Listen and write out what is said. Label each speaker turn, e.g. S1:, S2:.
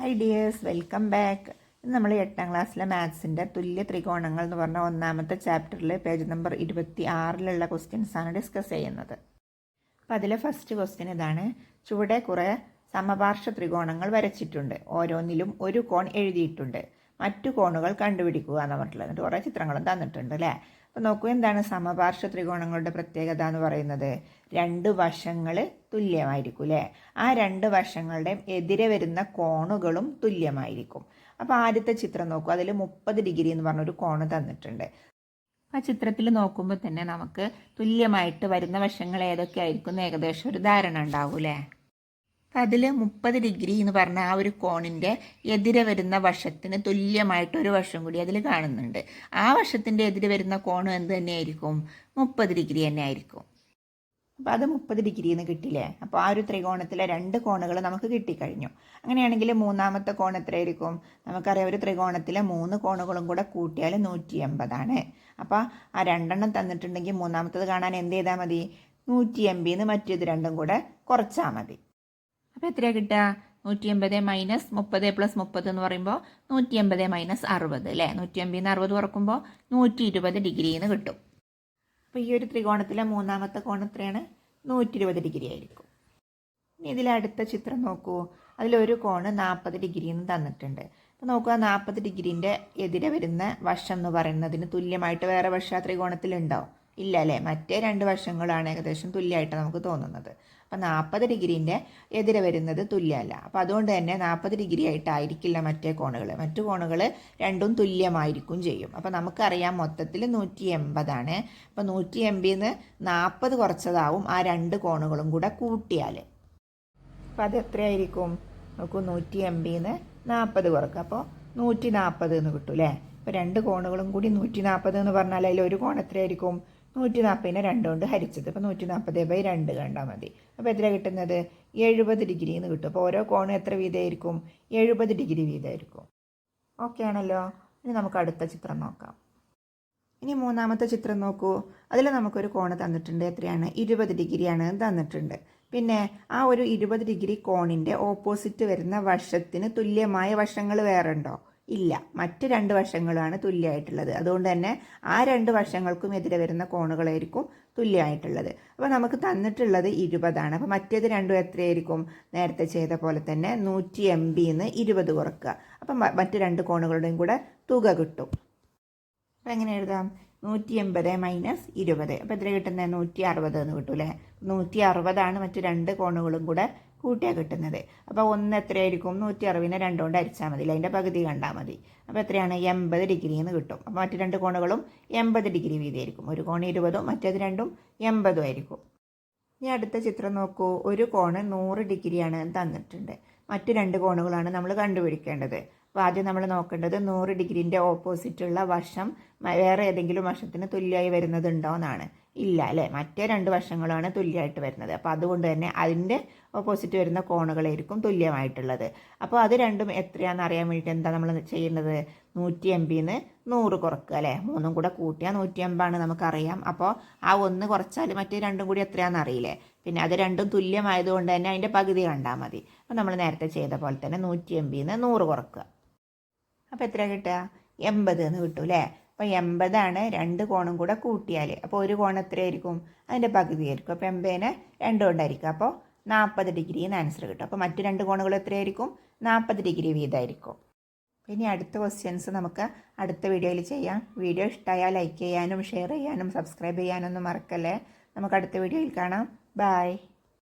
S1: Hi dears welcome back ഇന്ന് നമ്മൾ എട്ടാം ക്ലാസ്സിലെ മാത്സിന്റെ തുല്യ ത്രികോണങ്ങൾ എന്ന് പറഞ്ഞ ഒന്നാമത്തെ ചാപ്റ്ററിൽ പേജ് നമ്പർ ഇരുപത്തി ആറിലുള്ള ആണ് ഡിസ്കസ് ചെയ്യുന്നത്. അപ്പോൾ അതിലെ ഫസ്റ്റ് ക്വസ്റ്റ്യൻ ഇതാണ്. ചുവടെ കുറേ സമപാർശ്വ ത്രികോണങ്ങൾ വരച്ചിട്ടുണ്ട്. ഓരോന്നിലും ഒരു കോൺ എഴുതിയിട്ടുണ്ട്. മറ്റു കോണുകൾ കണ്ടുപിടിക്കുക എന്ന് പറഞ്ഞിട്ടുള്ളത്. എന്നിട്ട് കുറേ ചിത്രങ്ങളും തന്നിട്ടുണ്ട് അല്ലേ? അപ്പോൾ നോക്കൂ എന്താണ് സമപാർശ്വ ത്രികോണങ്ങളുടെ പ്രത്യേകത എന്ന് പറയുന്നത്? രണ്ട് വശങ്ങൾ തുല്യമായിരിക്കും അല്ലേ ആ രണ്ട് വശങ്ങളുടെയും എതിരെ വരുന്ന കോണുകളും തുല്യമായിരിക്കും. അപ്പോൾ ആദ്യത്തെ ചിത്രം നോക്കൂ അതിൽ മുപ്പത് ഡിഗ്രി എന്ന് പറഞ്ഞൊരു കോണ് തന്നിട്ടുണ്ട്. ആ ചിത്രത്തിൽ നോക്കുമ്പോൾ തന്നെ നമുക്ക് തുല്യമായിട്ട് വരുന്ന വശങ്ങൾ ഏതൊക്കെ ആയിരിക്കും ഏകദേശം ഒരു ധാരണ ഉണ്ടാവും അല്ലേ അതിൽ മുപ്പത് ഡിഗ്രി എന്ന് പറഞ്ഞ ആ ഒരു കോണിന്റെ എതിരെ വരുന്ന വശത്തിന് തുല്യമായിട്ട് ഒരു വശം കൂടി അതിൽ കാണുന്നുണ്ട്. ആ വശത്തിന്റെ എതിരെ വരുന്ന കോണും എന്ത് തന്നെയായിരിക്കും? മുപ്പത് ഡിഗ്രി തന്നെ ആയിരിക്കും. അപ്പോൾ അത് മുപ്പത് ഡിഗ്രി എന്ന് കിട്ടില്ലേ? അപ്പോൾ ആ ഒരു ത്രികോണത്തിലെ രണ്ട് കോണുകൾ നമുക്ക് കിട്ടിക്കഴിഞ്ഞു. അങ്ങനെയാണെങ്കിൽ മൂന്നാമത്തെ കോൺ എത്രയായിരിക്കും? നമുക്കറിയാം ഒരു ത്രികോണത്തിലെ മൂന്ന് കോണുകളും കൂടെ കൂട്ടിയാൽ നൂറ്റി എൺപതാണ് അപ്പോൾ ആ രണ്ടെണ്ണം തന്നിട്ടുണ്ടെങ്കിൽ മൂന്നാമത്തത് കാണാൻ എന്ത് ചെയ്താൽ മതി? നൂറ്റി എൺപതിന്ന് മറ്റേത് രണ്ടും കൂടെ കുറച്ചാൽ മതി. അപ്പോൾ എത്രയാണ് കിട്ടുക? നൂറ്റി എൺപത് മൈനസ് മുപ്പത് പ്ലസ് മുപ്പത് എന്ന് പറയുമ്പോൾ നൂറ്റി എൺപത് മൈനസ് അറുപത് അല്ലേ? നൂറ്റി എൺപതിൽ നിന്ന് അറുപത് കുറക്കുമ്പോൾ നൂറ്റി ഇരുപത് ഡിഗ്രിന്ന് കിട്ടും. അപ്പോൾ ഈ ഒരു ത്രികോണത്തിലെ മൂന്നാമത്തെ കോൺ എത്രയാണ്? നൂറ്റി ഇരുപത് ഡിഗ്രി ആയിരിക്കും. ഇനി ഇതിലെ അടുത്ത ചിത്രം നോക്കൂ. അതിലൊരു കോണ് നാൽപ്പത് ഡിഗ്രി എന്ന് തന്നിട്ടുണ്ട്. അപ്പോൾ നോക്കുക നാൽപ്പത് ഡിഗ്രീന്റെ എതിരെ വരുന്ന വശം എന്ന് പറയുന്നതിന് തുല്യമായിട്ട് വേറെ വശ ആ ത്രികോണത്തിലുണ്ടോ? ഇല്ല അല്ലേ മറ്റേ രണ്ട് വശങ്ങളാണ് ഏകദേശം തുല്യമായിട്ട് നമുക്ക് തോന്നുന്നത്. അപ്പം നാൽപ്പത് ഡിഗ്രീന്റെ എതിരെ വരുന്നത് തുല്യമല്ല. അപ്പോൾ അതുകൊണ്ട് തന്നെ നാൽപ്പത് ഡിഗ്രി ആയിട്ടായിരിക്കില്ല മറ്റേ കോണുകൾ മറ്റു കോണുകൾ രണ്ടും തുല്യമായിരിക്കും ചെയ്യും. അപ്പോൾ നമുക്കറിയാം മൊത്തത്തിൽ നൂറ്റി എൺപതാണ്. അപ്പോൾ നൂറ്റി നിന്ന് നാൽപ്പത് കുറച്ചതാവും ആ രണ്ട് കോണുകളും കൂടെ കൂട്ടിയാൽ അപ്പോൾ അത് എത്രയായിരിക്കും? നോക്കൂ നൂറ്റി നിന്ന് നാൽപ്പത് കുറക്കുക അപ്പോൾ നൂറ്റി നാൽപ്പത് എന്ന് കിട്ടും അല്ലേ അപ്പോൾ രണ്ട് കോണുകളും കൂടി നൂറ്റി നാൽപ്പത് എന്ന് പറഞ്ഞാൽ അതിൽ ഒരു കോൺ എത്രയായിരിക്കും? നൂറ്റി നാൽപ്പതിനെ രണ്ട് കൊണ്ട് ഹരിച്ചത്. അപ്പോൾ നൂറ്റി നാൽപ്പത് ബൈ രണ്ട് കണ്ടാൽ മതി. അപ്പോൾ എത്ര കിട്ടുന്നത്? എഴുപത് ഡിഗ്രി എന്ന് കിട്ടും. അപ്പോൾ ഓരോ കോണും എത്ര വീതമായിരിക്കും? എഴുപത് ഡിഗ്രി വീതമായിരിക്കും. ഓക്കെ ആണല്ലോ. ഇനി നമുക്ക് അടുത്ത ചിത്രം നോക്കാം. ഇനി മൂന്നാമത്തെ ചിത്രം നോക്കൂ. അതിൽ നമുക്കൊരു കോണ് തന്നിട്ടുണ്ട്. എത്രയാണ്? ഇരുപത് ഡിഗ്രിയാണ് തന്നിട്ടുണ്ട്. പിന്നെ ആ ഒരു ഇരുപത് ഡിഗ്രി കോണിന്റെ ഓപ്പോസിറ്റ് വരുന്ന വശത്തിന് തുല്യമായ വശങ്ങൾ വേറെ ഉണ്ടോ? ഇല്ല. മറ്റ് രണ്ട് വശങ്ങളാണ് തുല്യമായിട്ടുള്ളത്. അതുകൊണ്ട് തന്നെ ആ രണ്ട് വശങ്ങൾക്കും എതിരെ വരുന്ന കോണുകളായിരിക്കും തുല്യമായിട്ടുള്ളത്. അപ്പോൾ നമുക്ക് തന്നിട്ടുള്ളത് ഇരുപതാണ്. അപ്പോൾ മറ്റേത് രണ്ടും എത്രയായിരിക്കും? നേരത്തെ ചെയ്ത പോലെ തന്നെ നൂറ്റി എം ബിന്ന് ഇരുപത് കുറക്കുക. അപ്പം മറ്റ് രണ്ട് കോണുകളുടെയും കൂടെ തുക കിട്ടും. അപ്പോൾ എങ്ങനെ എഴുതാം? നൂറ്റി എൺപത് മൈനസ് ഇരുപത്. അപ്പോൾ എത്ര കിട്ടുന്നത് നൂറ്റി അറുപത് എന്ന് കിട്ടും അല്ലേ നൂറ്റി അറുപതാണ് മറ്റു രണ്ട് കോണുകളും കൂടെ കൂട്ടിയാൽ കിട്ടുന്നത്. അപ്പോൾ ഒന്ന് എത്രയായിരിക്കും? നൂറ്റി അറുപതിനെ രണ്ട് കൊണ്ട് അരിച്ചാൽ മതി. അതിന്റെ പകുതി കണ്ടാൽ മതി. അപ്പോൾ എത്രയാണ്? എൺപത് ഡിഗ്രി എന്ന് കിട്ടും. അപ്പോൾ മറ്റു രണ്ട് കോണുകളും എൺപത് ഡിഗ്രി വീതിയായിരിക്കും. ഒരു കോൺ ഇരുപതും മറ്റേത് രണ്ടും എൺപതും ആയിരിക്കും. ഇനി അടുത്ത ചിത്രം നോക്കൂ. ഒരു കോണ് നൂറ് ഡിഗ്രിയാണ് തന്നിട്ടുണ്ട്. മറ്റു രണ്ട് കോണുകളാണ് നമ്മൾ കണ്ടുപിടിക്കേണ്ടത്. അപ്പോൾ ആദ്യം നമ്മൾ നോക്കേണ്ടത് നൂറ് ഡിഗ്രീന്റെ ഓപ്പോസിറ്റുള്ള വശം വേറെ ഏതെങ്കിലും വശത്തിന് തുല്യമായി വരുന്നതുണ്ടോ എന്നാണ്. ഇല്ല അല്ലേ? മറ്റേ രണ്ട് വശങ്ങളാണ് തുല്യമായിട്ട് വരുന്നത്. അപ്പോൾ അതുകൊണ്ട് തന്നെ അതിന്റെ ഓപ്പോസിറ്റ് വരുന്ന കോണുകളായിരിക്കും തുല്യമായിട്ടുള്ളത്. അപ്പോൾ അത് രണ്ടും എത്രയാണെന്ന് അറിയാൻ വേണ്ടിയിട്ട് എന്താ നമ്മൾ ചെയ്യുന്നത്? നൂറ്റി എൺപതിന്ന് നൂറ് കുറക്കുക അല്ലേ? മൂന്നും കൂടെ കൂട്ടിയാൽ നൂറ്റി എൺപാണ് നമുക്കറിയാം. അപ്പോൾ ആ ഒന്ന് കുറച്ചാൽ മറ്റേ രണ്ടും കൂടി എത്രയാണെന്ന് അറിയില്ലേ? പിന്നെ അത് രണ്ടും തുല്യമായതുകൊണ്ട് തന്നെ അതിന്റെ പകുതി കണ്ടാൽ മതി. അപ്പോൾ നമ്മൾ നേരത്തെ ചെയ്ത പോലെ തന്നെ നൂറ്റി എൺപതിന്ന് നൂറ് കുറക്കുക. അപ്പോൾ എത്ര കിട്ടുക? എൺപത് എന്ന് കിട്ടും അല്ലേ? അപ്പോൾ എൺപതാണ് രണ്ട് കോണും കൂടെ കൂട്ടിയാൽ അപ്പോൾ ഒരു കോൺ എത്രയായിരിക്കും? അതിന്റെ പകുതി ആയിരിക്കും അപ്പോൾ എൺപതിനെ രണ്ട് കൊണ്ടായിരിക്കും. അപ്പോൾ നാൽപ്പത് ഡിഗ്രി എന്ന് ആൻസർ കിട്ടും. അപ്പോൾ മറ്റു രണ്ട് കോണുകൾ എത്രയായിരിക്കും? നാൽപ്പത് ഡിഗ്രി വീതമായിരിക്കും. ഇനി അടുത്ത ക്വസ്റ്റ്യൻസ് നമുക്ക് അടുത്ത വീഡിയോയിൽ ചെയ്യാം. വീഡിയോ ഇഷ്ടമായാൽ ലൈക്ക് ചെയ്യാനും ഷെയർ ചെയ്യാനും സബ്സ്ക്രൈബ് ചെയ്യാനൊന്നും മറക്കല്ലേ. നമുക്ക് അടുത്ത വീഡിയോയിൽ കാണാം. ബായ്